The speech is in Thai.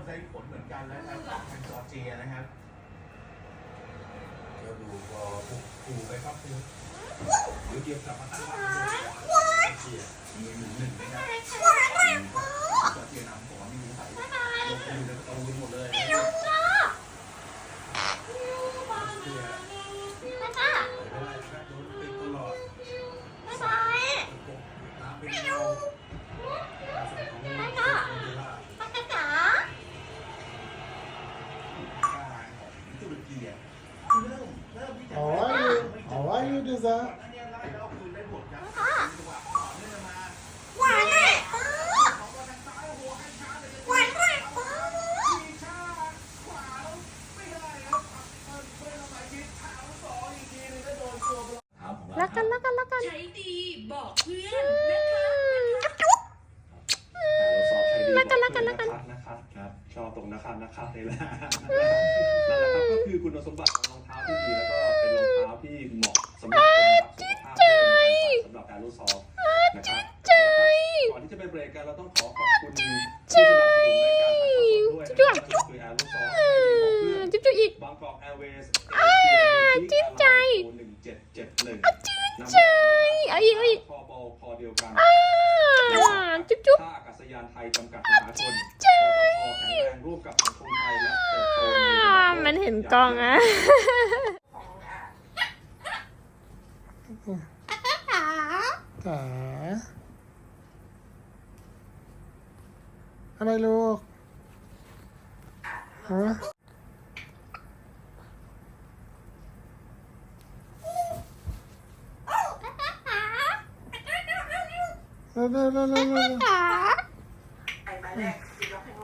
มได้ผลเหมือนกันแล้วครับทางจอร์เจียนะครับก็ดูพอถูไปครับครูหรือเกี่ยวกลับมาตั้งหลักเชียร์มีหนึ่งหนึ่งนะครับจอร์เจียนำผมว่าไม่รู้ใครไปอยู่ในประตูกันหมดเลยเชียร์ไม่ได้ครับโดนติดตลอดตามเป็นเง you, Diza? ก่อนหน้านี้ไล่แล้วคืนได้หมดครับจังหวะต่อเนื่องมาเขาก็ทางซ้ายโอ้โหให้ช้าเลยทีช้าขวาแล้วไม่ได้ครับเปิดเปิดสมัยคิดเท้าสองอีกทีนึงก็โดนตัวบล็อกถามของรักกันรักกันรักกัน ใช้ดีบอกเพื่อนนะคะนะคะเราสอบใช้ดีรักกันรักกันรักกันนะครับครับชอบตรงนะครับนะครับนี่แหละนั่นแหละครับก็คือคุณสมบัติของรองเท้าที่ดีแล้วก็ นะครับสำหรับการรู้ซอฟนะครับก่อนที่จะไปเบรกกันเราต้องขอขอบคุณผู้สนับสนุนในการถ่ายทอดสดด้วยนะครับก็คือแอร์รู้ซอฟให้บอกเพื่อนจุ๊บจุ๊บอีกบางกอกแอร์เวย์ชื่นใจหนึ่งเจ็ดเจ็ดหนึ่งใจเอาอีกเอาอีกพอบอลพอเดียวกันอ่าจุ๊บจุ๊บท่าอากาศยานไทยจำกัดมหาชนปตทแข็งแรงร่วมกับสังคมไทยและเติบโตในอ่ามันเห็นกล้องอะ จ๋าอะไรลูกฮะเร็วเร็วเร็วเร็ว